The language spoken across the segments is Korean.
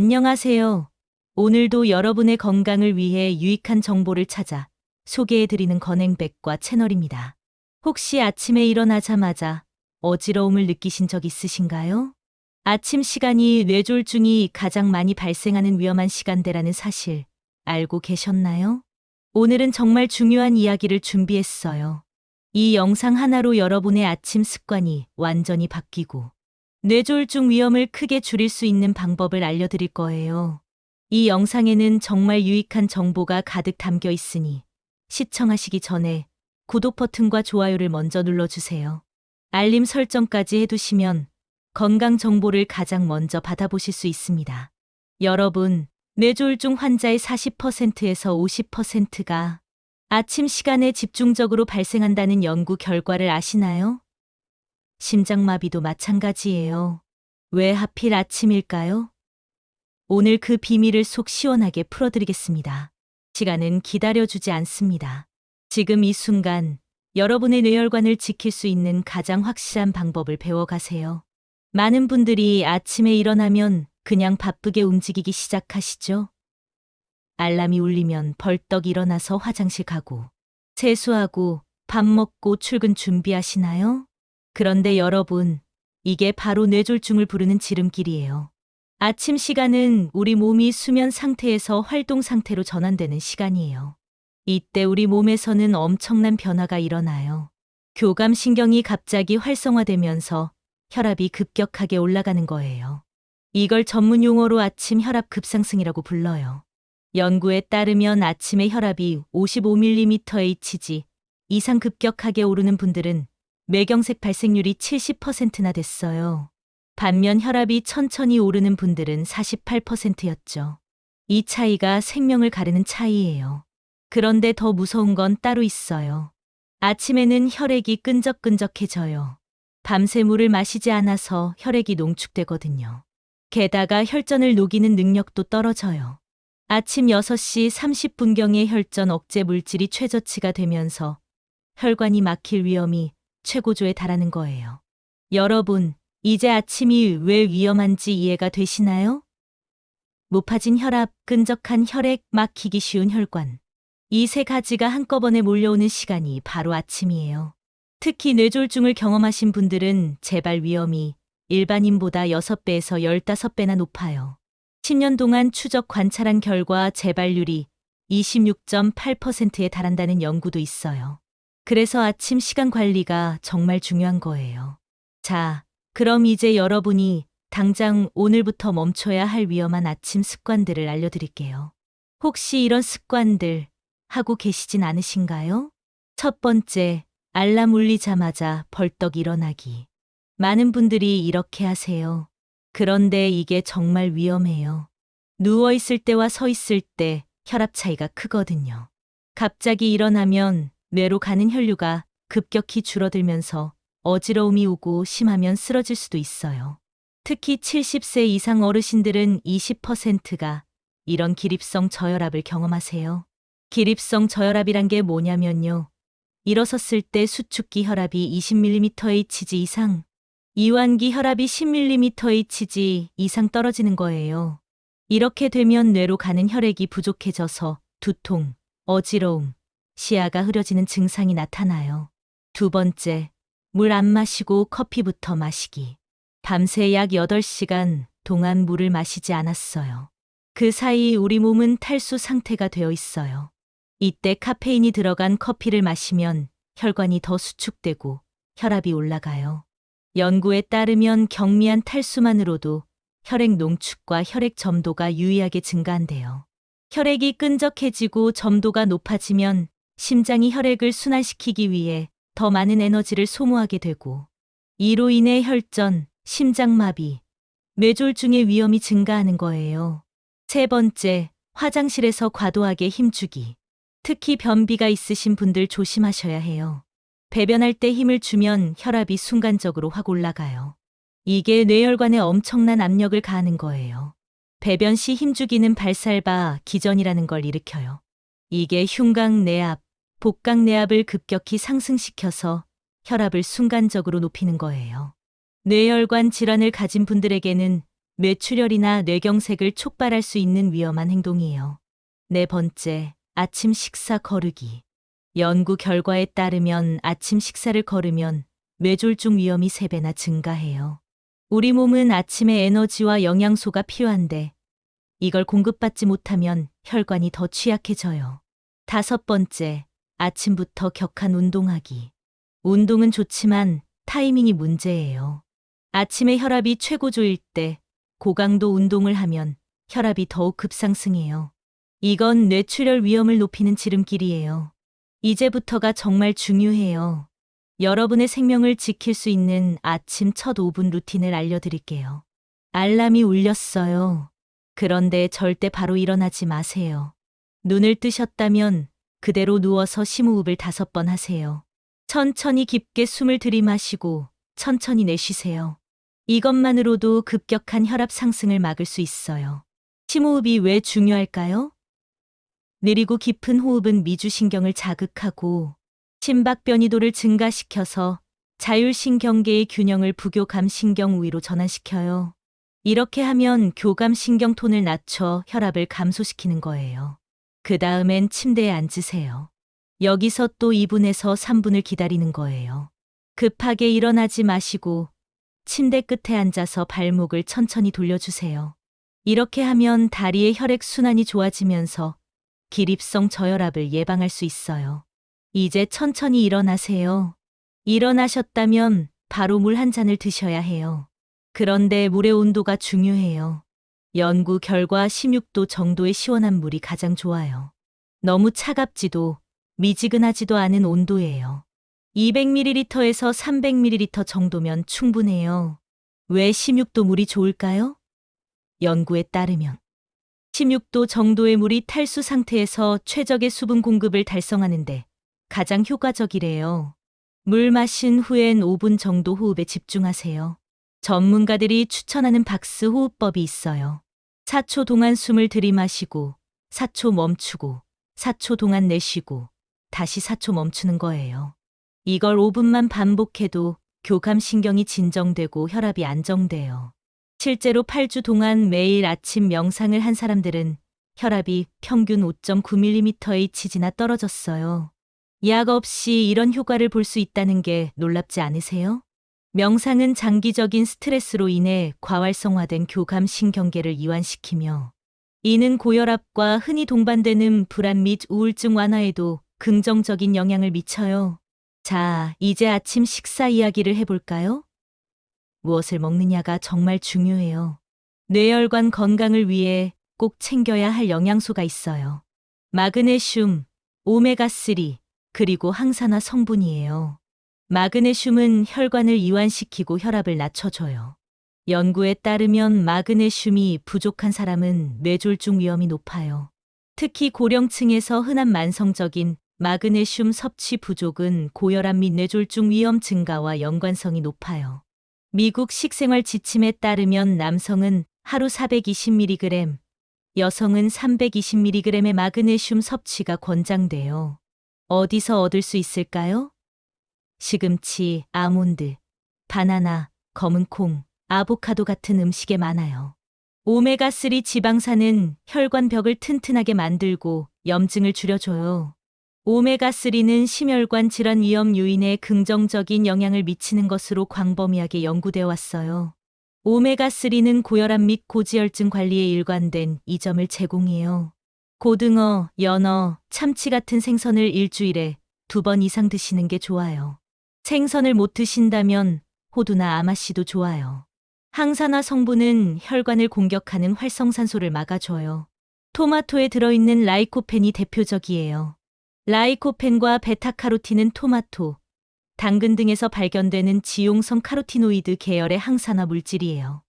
안녕하세요. 오늘도 여러분의 건강을 위해 유익한 정보를 찾아 소개해드리는 건행백과 채널입니다. 혹시 아침에 일어나자마자 어지러움을 느끼신 적 있으신가요? 아침 시간이 뇌졸중이 가장 많이 발생하는 위험한 시간대라는 사실 알고 계셨나요? 오늘은 정말 중요한 이야기를 준비했어요. 이 영상 하나로 여러분의 아침 습관이 완전히 바뀌고 뇌졸중 위험을 크게 줄일 수 있는 방법을 알려드릴 거예요. 이 영상에는 정말 유익한 정보가 가득 담겨 있으니 시청하시기 전에 구독 버튼과 좋아요를 먼저 눌러주세요. 알림 설정까지 해두시면 건강 정보를 가장 먼저 받아보실 수 있습니다. 여러분, 뇌졸중 환자의 40%에서 50%가 아침 시간에 집중적으로 발생한다는 연구 결과를 아시나요? 심장마비도 마찬가지예요. 왜 하필 아침일까요? 오늘 그 비밀을 속 시원하게 풀어드리겠습니다. 시간은 기다려주지 않습니다. 지금 이 순간 여러분의 뇌혈관을 지킬 수 있는 가장 확실한 방법을 배워가세요. 많은 분들이 아침에 일어나면 그냥 바쁘게 움직이기 시작하시죠? 알람이 울리면 벌떡 일어나서 화장실 가고, 세수하고, 밥 먹고 출근 준비하시나요? 그런데 여러분, 이게 바로 뇌졸중을 부르는 지름길이에요. 아침 시간은 우리 몸이 수면 상태에서 활동 상태로 전환되는 시간이에요. 이때 우리 몸에서는 엄청난 변화가 일어나요. 교감신경이 갑자기 활성화되면서 혈압이 급격하게 올라가는 거예요. 이걸 전문 용어로 아침 혈압 급상승이라고 불러요. 연구에 따르면 아침에 혈압이 55mmHg 이상 급격하게 오르는 분들은 뇌경색 발생률이 70%나 됐어요. 반면 혈압이 천천히 오르는 분들은 48%였죠. 이 차이가 생명을 가르는 차이예요. 그런데 더 무서운 건 따로 있어요. 아침에는 혈액이 끈적끈적해져요. 밤새 물을 마시지 않아서 혈액이 농축되거든요. 게다가 혈전을 녹이는 능력도 떨어져요. 아침 6시 30분경에 혈전 억제 물질이 최저치가 되면서 혈관이 막힐 위험이 최고조에 달하는 거예요. 여러분, 이제 아침이 왜 위험한지 이해가 되시나요? 높아진 혈압, 끈적한 혈액, 막히기 쉬운 혈관. 이 세 가지가 한꺼번에 몰려오는 시간이 바로 아침이에요. 특히 뇌졸중을 경험하신 분들은 재발 위험이 일반인보다 6배에서 15배나 높아요. 10년 동안 추적 관찰한 결과 재발률이 26.8%에 달한다는 연구도 있어요. 그래서 아침 시간 관리가 정말 중요한 거예요. 자, 그럼 이제 여러분이 당장 오늘부터 멈춰야 할 위험한 아침 습관들을 알려드릴게요. 혹시 이런 습관들 하고 계시진 않으신가요? 첫 번째, 알람 울리자마자 벌떡 일어나기. 많은 분들이 이렇게 하세요. 그런데 이게 정말 위험해요. 누워있을 때와 서 있을 때 혈압 차이가 크거든요. 갑자기 일어나면 뇌로 가는 혈류가 급격히 줄어들면서 어지러움이 오고 심하면 쓰러질 수도 있어요. 특히 70세 이상 어르신들은 20%가 이런 기립성 저혈압을 경험하세요. 기립성 저혈압이란 게 뭐냐면요. 일어섰을 때 수축기 혈압이 20mmHg 이상, 이완기 혈압이 10mmHg 이상 떨어지는 거예요. 이렇게 되면 뇌로 가는 혈액이 부족해져서 두통, 어지러움, 시야가 흐려지는 증상이 나타나요. 두 번째, 물 안 마시고 커피부터 마시기. 밤새 약 8시간 동안 물을 마시지 않았어요. 그 사이 우리 몸은 탈수 상태가 되어 있어요. 이때 카페인이 들어간 커피를 마시면 혈관이 더 수축되고 혈압이 올라가요. 연구에 따르면 경미한 탈수만으로도 혈액 농축과 혈액 점도가 유의하게 증가한대요. 혈액이 끈적해지고 점도가 높아지면 심장이 혈액을 순환시키기 위해 더 많은 에너지를 소모하게 되고 이로 인해 혈전, 심장마비, 뇌졸중의 위험이 증가하는 거예요. 세 번째, 화장실에서 과도하게 힘주기. 특히 변비가 있으신 분들 조심하셔야 해요. 배변할 때 힘을 주면 혈압이 순간적으로 확 올라가요. 이게 뇌혈관에 엄청난 압력을 가하는 거예요. 배변 시 힘주기는 발살바 기전이라는 걸 일으켜요. 이게 흉곽 내압, 복강 내압을 급격히 상승시켜서 혈압을 순간적으로 높이는 거예요. 뇌혈관 질환을 가진 분들에게는 뇌출혈이나 뇌경색을 촉발할 수 있는 위험한 행동이에요. 네 번째, 아침 식사 거르기. 연구 결과에 따르면 아침 식사를 거르면 뇌졸중 위험이 3배나 증가해요. 우리 몸은 아침에 에너지와 영양소가 필요한데 이걸 공급받지 못하면 혈관이 더 취약해져요. 다섯 번째, 아침부터 격한 운동하기. 운동은 좋지만 타이밍이 문제예요. 아침에 혈압이 최고조일 때 고강도 운동을 하면 혈압이 더욱 급상승해요. 이건 뇌출혈 위험을 높이는 지름길이에요. 이제부터가 정말 중요해요. 여러분의 생명을 지킬 수 있는 아침 첫 5분 루틴을 알려드릴게요. 알람이 울렸어요. 그런데 절대 바로 일어나지 마세요. 눈을 뜨셨다면 그대로 누워서 심호흡을 다섯 번 하세요. 천천히 깊게 숨을 들이마시고 천천히 내쉬세요. 이것만으로도 급격한 혈압 상승을 막을 수 있어요. 심호흡이 왜 중요할까요? 느리고 깊은 호흡은 미주신경을 자극하고 심박 변이도를 증가시켜서 자율신경계의 균형을 부교감신경 우위로 전환시켜요. 이렇게 하면 교감신경 톤을 낮춰 혈압을 감소시키는 거예요. 그 다음엔 침대에 앉으세요. 여기서 또 2분에서 3분을 기다리는 거예요. 급하게 일어나지 마시고 침대 끝에 앉아서 발목을 천천히 돌려주세요. 이렇게 하면 다리의 혈액 순환이 좋아지면서 기립성 저혈압을 예방할 수 있어요. 이제 천천히 일어나세요. 일어나셨다면 바로 물 한 잔을 드셔야 해요. 그런데 물의 온도가 중요해요. 연구 결과 16도 정도의 시원한 물이 가장 좋아요. 너무 차갑지도 미지근하지도 않은 온도예요. 200ml에서 300ml 정도면 충분해요. 왜 16도 물이 좋을까요? 연구에 따르면 16도 정도의 물이 탈수 상태에서 최적의 수분 공급을 달성하는데 가장 효과적이래요. 물 마신 후엔 5분 정도 호흡에 집중하세요. 전문가들이 추천하는 박스 호흡법이 있어요. 4초 동안 숨을 들이마시고 4초 멈추고 4초 동안 내쉬고 다시 4초 멈추는 거예요. 이걸 5분만 반복해도 교감신경이 진정되고 혈압이 안정돼요. 실제로 8주 동안 매일 아침 명상을 한 사람들은 혈압이 평균 5.9mmHg나 떨어졌어요. 약 없이 이런 효과를 볼 수 있다는 게 놀랍지 않으세요? 명상은 장기적인 스트레스로 인해 과활성화된 교감 신경계를 이완시키며 이는 고혈압과 흔히 동반되는 불안 및 우울증 완화에도 긍정적인 영향을 미쳐요. 자, 이제 아침 식사 이야기를 해볼까요? 무엇을 먹느냐가 정말 중요해요. 뇌혈관 건강을 위해 꼭 챙겨야 할 영양소가 있어요. 마그네슘, 오메가3, 그리고 항산화 성분이에요. 마그네슘은 혈관을 이완시키고 혈압을 낮춰줘요. 연구에 따르면 마그네슘이 부족한 사람은 뇌졸중 위험이 높아요. 특히 고령층에서 흔한 만성적인 마그네슘 섭취 부족은 고혈압 및 뇌졸중 위험 증가와 연관성이 높아요. 미국 식생활 지침에 따르면 남성은 하루 420mg, 여성은 320mg의 마그네슘 섭취가 권장돼요. 어디서 얻을 수 있을까요? 시금치, 아몬드, 바나나, 검은 콩, 아보카도 같은 음식에 많아요. 오메가3 지방산은 혈관 벽을 튼튼하게 만들고 염증을 줄여줘요. 오메가3는 심혈관 질환 위험 요인에 긍정적인 영향을 미치는 것으로 광범위하게 연구되어 왔어요. 오메가3는 고혈압 및 고지혈증 관리에 일관된 이 점을 제공해요. 고등어, 연어, 참치 같은 생선을 일주일에 두 번 이상 드시는 게 좋아요. 생선을 못 드신다면 호두나 아마씨도 좋아요. 항산화 성분은 혈관을 공격하는 활성산소를 막아줘요. 토마토에 들어있는 라이코펜이 대표적이에요. 라이코펜과 베타카로틴은 토마토, 당근 등에서 발견되는 지용성 카로티노이드 계열의 항산화 물질이에요.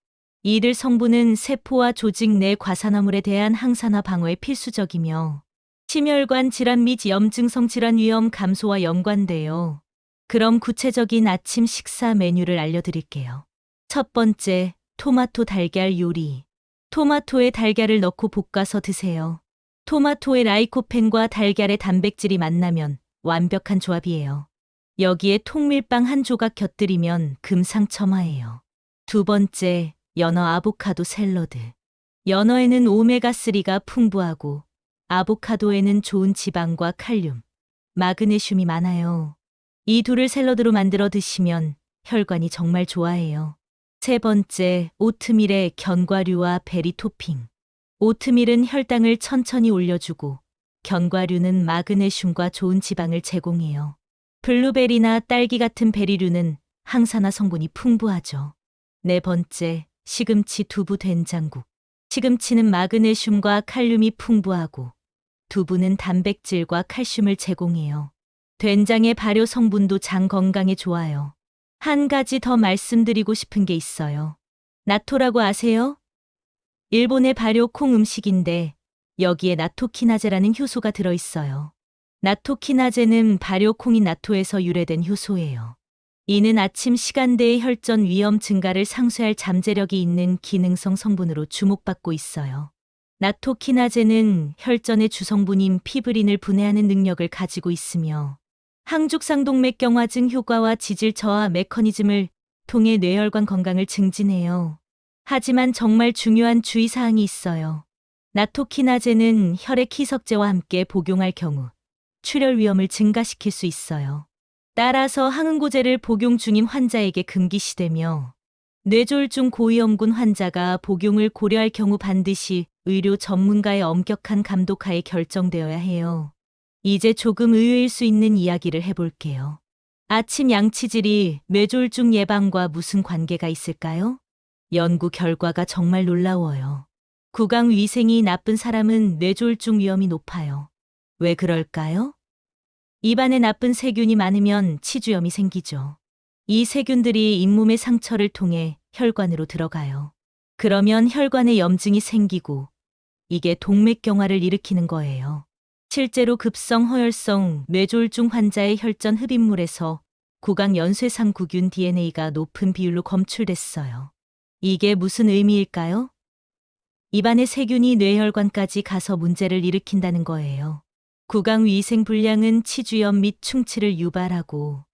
이들 성분은 세포와 조직 내 과산화물에 대한 항산화 방어에 필수적이며 심혈관 질환 및 염증성 질환 위험 감소와 연관돼요. 그럼 구체적인 아침 식사 메뉴를 알려드릴게요. 첫 번째, 토마토 달걀 요리. 토마토에 달걀을 넣고 볶아서 드세요. 토마토의 라이코펜과 달걀의 단백질이 만나면 완벽한 조합이에요. 여기에 통밀빵 한 조각 곁들이면 금상첨화예요. 두 번째, 연어 아보카도 샐러드. 연어에는 오메가3가 풍부하고 아보카도에는 좋은 지방과 칼륨, 마그네슘이 많아요. 이 둘을 샐러드로 만들어 드시면 혈관이 정말 좋아해요. 세 번째, 오트밀에 견과류와 베리 토핑. 오트밀은 혈당을 천천히 올려주고 견과류는 마그네슘과 좋은 지방을 제공해요. 블루베리나 딸기 같은 베리류는 항산화 성분이 풍부하죠. 네 번째, 시금치 두부 된장국. 시금치는 마그네슘과 칼륨이 풍부하고 두부는 단백질과 칼슘을 제공해요. 된장의 발효 성분도 장 건강에 좋아요. 한 가지 더 말씀드리고 싶은 게 있어요. 나토라고 아세요? 일본의 발효 콩 음식인데 여기에 나토키나제라는 효소가 들어있어요. 나토키나제는 발효 콩인 나토에서 유래된 효소예요. 이는 아침 시간대의 혈전 위험 증가를 상쇄할 잠재력이 있는 기능성 성분으로 주목받고 있어요. 나토키나제는 혈전의 주성분인 피브린을 분해하는 능력을 가지고 있으며 항죽상동맥경화증 효과와 지질 저하 메커니즘을 통해 뇌혈관 건강을 증진해요. 하지만 정말 중요한 주의사항이 있어요. 나토키나제는 혈액 희석제와 함께 복용할 경우 출혈 위험을 증가시킬 수 있어요. 따라서 항응고제를 복용 중인 환자에게 금기시되며 뇌졸중 고위험군 환자가 복용을 고려할 경우 반드시 의료 전문가의 엄격한 감독하에 결정되어야 해요. 이제 조금 의외일 수 있는 이야기를 해볼게요. 아침 양치질이 뇌졸중 예방과 무슨 관계가 있을까요? 연구 결과가 정말 놀라워요. 구강 위생이 나쁜 사람은 뇌졸중 위험이 높아요. 왜 그럴까요? 입안에 나쁜 세균이 많으면 치주염이 생기죠. 이 세균들이 잇몸의 상처를 통해 혈관으로 들어가요. 그러면 혈관에 염증이 생기고 이게 동맥경화를 일으키는 거예요. 실제로 급성 허혈성 뇌졸중 환자의 혈전 흡입물에서 구강 연쇄상 구균 DNA가 높은 비율로 검출됐어요. 이게 무슨 의미일까요? 입안의 세균이 뇌혈관까지 가서 문제를 일으킨다는 거예요. 구강 위생 불량은 치주염 및 충치를 유발하고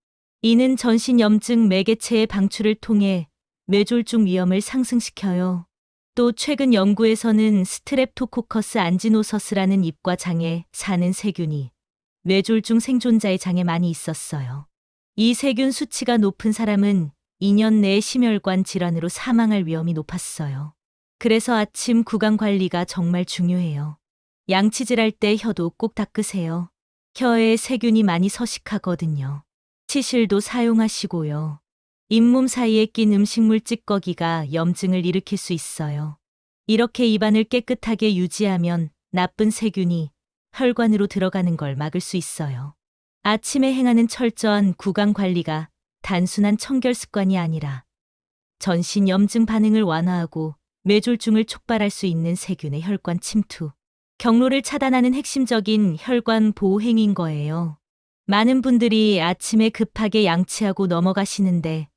이는 전신 염증 매개체의 방출을 통해 뇌졸중 위험을 상승시켜요. 또 최근 연구에서는 스트랩토코커스 안지노서스라는 입과 장에 사는 세균이 뇌졸중 생존자의 장에 많이 있었어요. 이 세균 수치가 높은 사람은 2년 내에 심혈관 질환으로 사망할 위험이 높았어요. 그래서 아침 구강 관리가 정말 중요해요. 양치질할 때 혀도 꼭 닦으세요. 혀에 세균이 많이 서식하거든요. 치실도 사용하시고요. 잇몸 사이에 낀 음식물 찌꺼기가 염증을 일으킬 수 있어요. 이렇게 입안을 깨끗하게 유지하면 나쁜 세균이 혈관으로 들어가는 걸 막을 수 있어요. 아침에 행하는 철저한 구강 관리가 단순한 청결 습관이 아니라 전신 염증 반응을 완화하고 뇌졸중을 촉발할 수 있는 세균의 혈관 침투, 경로를 차단하는 핵심적인 혈관 보호 행위인 거예요. 많은 분들이 아침에 급하게 양치하고 넘어가시는데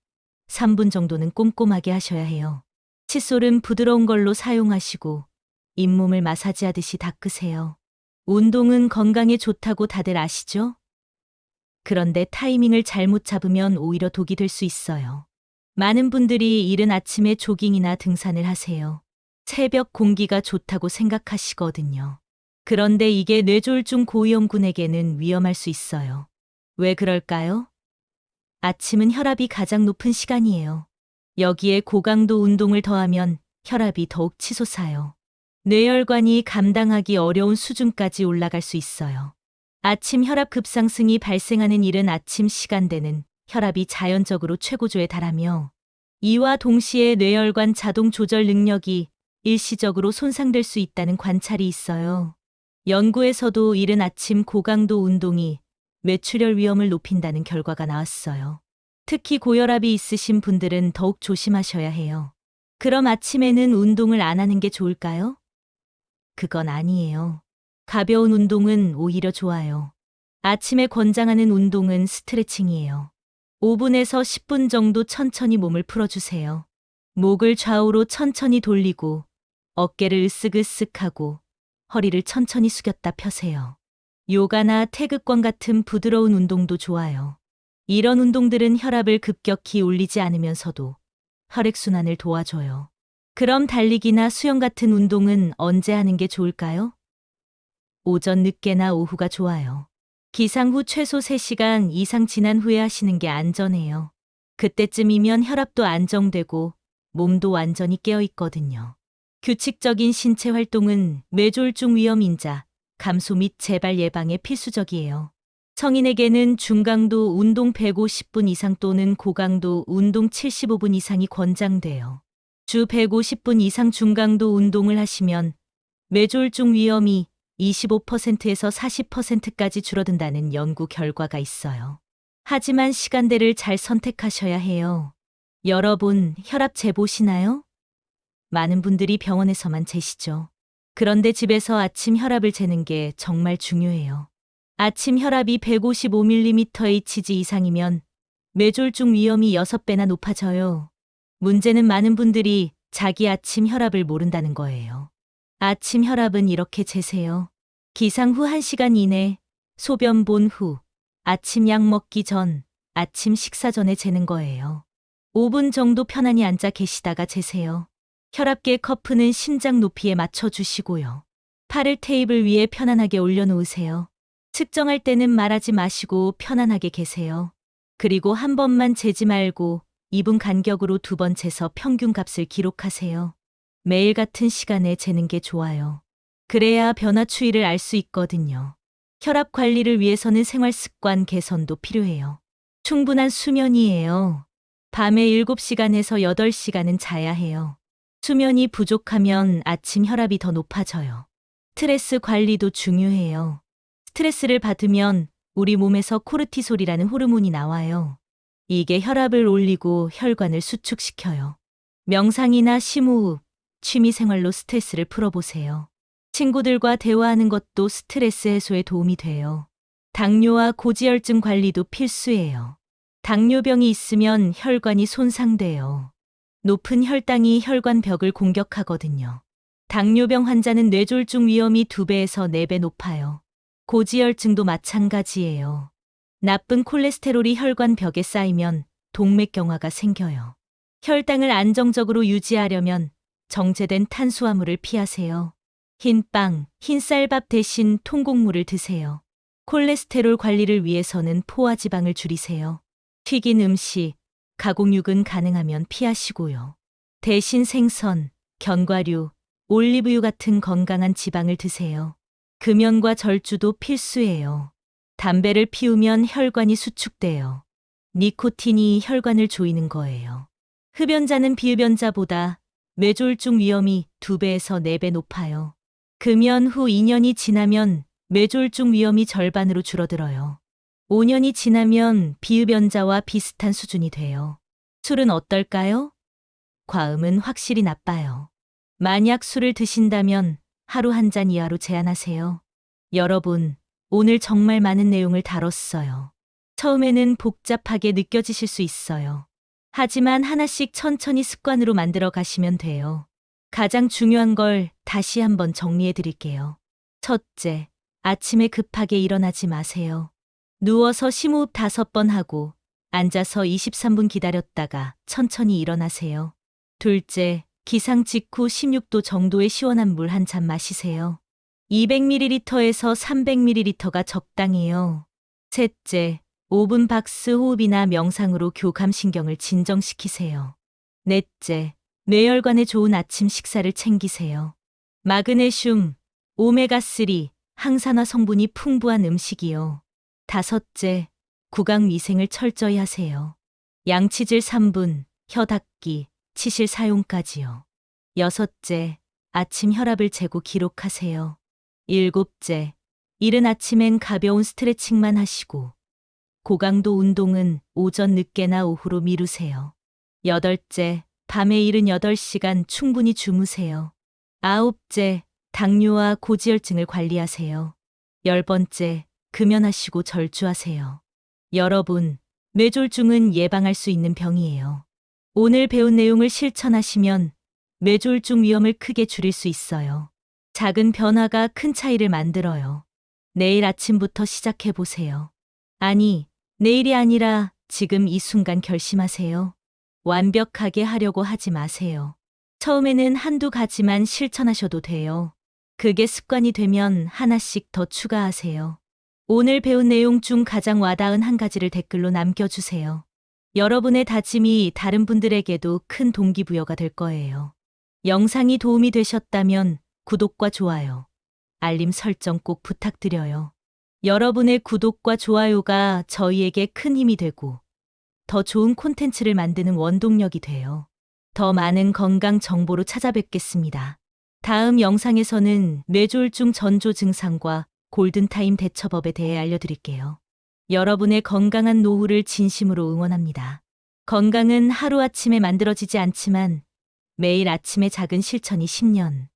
3분 정도는 꼼꼼하게 하셔야 해요. 칫솔은 부드러운 걸로 사용하시고 잇몸을 마사지하듯이 닦으세요. 운동은 건강에 좋다고 다들 아시죠? 그런데 타이밍을 잘못 잡으면 오히려 독이 될 수 있어요. 많은 분들이 이른 아침에 조깅이나 등산을 하세요. 새벽 공기가 좋다고 생각하시거든요. 그런데 이게 뇌졸중 고위험군에게는 위험할 수 있어요. 왜 그럴까요? 아침은 혈압이 가장 높은 시간이에요. 여기에 고강도 운동을 더하면 혈압이 더욱 치솟아요. 뇌혈관이 감당하기 어려운 수준까지 올라갈 수 있어요. 아침 혈압 급상승이 발생하는 이른 아침 시간대는 혈압이 자연적으로 최고조에 달하며 이와 동시에 뇌혈관 자동 조절 능력이 일시적으로 손상될 수 있다는 관찰이 있어요. 연구에서도 이른 아침 고강도 운동이 뇌출혈 위험을 높인다는 결과가 나왔어요. 특히 고혈압이 있으신 분들은 더욱 조심하셔야 해요. 그럼 아침에는 운동을 안 하는 게 좋을까요? 그건 아니에요. 가벼운 운동은 오히려 좋아요. 아침에 권장하는 운동은 스트레칭이에요. 5분에서 10분 정도 천천히 몸을 풀어주세요. 목을 좌우로 천천히 돌리고 어깨를 으쓱으쓱하고 허리를 천천히 숙였다 펴세요. 요가나 태극권 같은 부드러운 운동도 좋아요. 이런 운동들은 혈압을 급격히 올리지 않으면서도 혈액순환을 도와줘요. 그럼 달리기나 수영 같은 운동은 언제 하는 게 좋을까요? 오전 늦게나 오후가 좋아요. 기상 후 최소 3시간 이상 지난 후에 하시는 게 안전해요. 그때쯤이면 혈압도 안정되고 몸도 완전히 깨어 있거든요. 규칙적인 신체 활동은 뇌졸중 위험 인자, 감소 및 재발 예방에 필수적이에요. 성인에게는 중강도 운동 150분 이상 또는 고강도 운동 75분 이상이 권장돼요. 주 150분 이상 중강도 운동을 하시면 뇌졸중 위험이 25%에서 40%까지 줄어든다는 연구 결과가 있어요. 하지만 시간대를 잘 선택하셔야 해요. 여러분, 혈압 재보시나요? 많은 분들이 병원에서만 재시죠. 그런데 집에서 아침 혈압을 재는 게 정말 중요해요. 아침 혈압이 155mmHg 이상이면 뇌졸중 위험이 6배나 높아져요. 문제는 많은 분들이 자기 아침 혈압을 모른다는 거예요. 아침 혈압은 이렇게 재세요. 기상 후 1시간 이내, 소변 본 후, 아침 약 먹기 전, 아침 식사 전에 재는 거예요. 5분 정도 편안히 앉아 계시다가 재세요. 혈압계 커프는 심장 높이에 맞춰 주시고요. 팔을 테이블 위에 편안하게 올려놓으세요. 측정할 때는 말하지 마시고 편안하게 계세요. 그리고 한 번만 재지 말고 2분 간격으로 두 번 재서 평균 값을 기록하세요. 매일 같은 시간에 재는 게 좋아요. 그래야 변화 추이를 알 수 있거든요. 혈압 관리를 위해서는 생활 습관 개선도 필요해요. 충분한 수면이에요. 밤에 7시간에서 8시간은 자야 해요. 수면이 부족하면 아침 혈압이 더 높아져요. 스트레스 관리도 중요해요. 스트레스를 받으면 우리 몸에서 코르티솔이라는 호르몬이 나와요. 이게 혈압을 올리고 혈관을 수축시켜요. 명상이나 심호흡, 취미 생활로 스트레스를 풀어보세요. 친구들과 대화하는 것도 스트레스 해소에 도움이 돼요. 당뇨와 고지혈증 관리도 필수예요. 당뇨병이 있으면 혈관이 손상돼요. 높은 혈당이 혈관 벽을 공격하거든요. 당뇨병 환자는 뇌졸중 위험이 2배에서 4배 높아요. 고지혈증도 마찬가지예요. 나쁜 콜레스테롤이 혈관 벽에 쌓이면 동맥경화가 생겨요. 혈당을 안정적으로 유지하려면 정제된 탄수화물을 피하세요. 흰 빵, 흰 쌀밥 대신 통곡물을 드세요. 콜레스테롤 관리를 위해서는 포화지방을 줄이세요. 튀긴 음식, 가공육은 가능하면 피하시고요. 대신 생선, 견과류, 올리브유 같은 건강한 지방을 드세요. 금연과 절주도 필수예요. 담배를 피우면 혈관이 수축돼요. 니코틴이 혈관을 조이는 거예요. 흡연자는 비흡연자보다 뇌졸중 위험이 2배에서 4배 높아요. 금연 후 2년이 지나면 뇌졸중 위험이 절반으로 줄어들어요. 5년이 지나면 비흡연자와 비슷한 수준이 돼요. 술은 어떨까요? 과음은 확실히 나빠요. 만약 술을 드신다면 하루 한 잔 이하로 제한하세요. 여러분, 오늘 정말 많은 내용을 다뤘어요. 처음에는 복잡하게 느껴지실 수 있어요. 하지만 하나씩 천천히 습관으로 만들어 가시면 돼요. 가장 중요한 걸 다시 한번 정리해 드릴게요. 첫째, 아침에 급하게 일어나지 마세요. 누워서 심호흡 다섯 번 하고 앉아서 23분 기다렸다가 천천히 일어나세요. 둘째, 기상 직후 16도 정도의 시원한 물 한 잔 마시세요. 200ml에서 300ml가 적당해요. 셋째, 5분 박스 호흡이나 명상으로 교감신경을 진정시키세요. 넷째, 뇌혈관에 좋은 아침 식사를 챙기세요. 마그네슘, 오메가3, 항산화 성분이 풍부한 음식이요. 다섯째, 구강 위생을 철저히 하세요. 양치질 3분, 혀 닦기, 치실 사용까지요. 여섯째, 아침 혈압을 재고 기록하세요. 일곱째, 이른 아침엔 가벼운 스트레칭만 하시고, 고강도 운동은 오전 늦게나 오후로 미루세요. 여덟째, 밤에 이른 8시간 충분히 주무세요. 아홉째, 당뇨와 고지혈증을 관리하세요. 열 번째, 금연하시고 절주하세요. 여러분, 뇌졸중은 예방할 수 있는 병이에요. 오늘 배운 내용을 실천하시면 뇌졸중 위험을 크게 줄일 수 있어요. 작은 변화가 큰 차이를 만들어요. 내일 아침부터 시작해 보세요. 아니, 내일이 아니라 지금 이 순간 결심하세요. 완벽하게 하려고 하지 마세요. 처음에는 한두 가지만 실천하셔도 돼요. 그게 습관이 되면 하나씩 더 추가하세요. 오늘 배운 내용 중 가장 와닿은 한 가지를 댓글로 남겨주세요. 여러분의 다짐이 다른 분들에게도 큰 동기부여가 될 거예요. 영상이 도움이 되셨다면 구독과 좋아요, 알림 설정 꼭 부탁드려요. 여러분의 구독과 좋아요가 저희에게 큰 힘이 되고 더 좋은 콘텐츠를 만드는 원동력이 돼요. 더 많은 건강 정보로 찾아뵙겠습니다. 다음 영상에서는 뇌졸중 전조 증상과 골든타임 대처법에 대해 알려드릴게요. 여러분의 건강한 노후를 진심으로 응원합니다. 건강은 하루아침에 만들어지지 않지만 매일 아침의 작은 실천이 10년,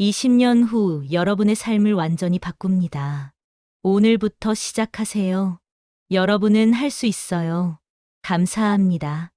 20년 후 여러분의 삶을 완전히 바꿉니다. 오늘부터 시작하세요. 여러분은 할 수 있어요. 감사합니다.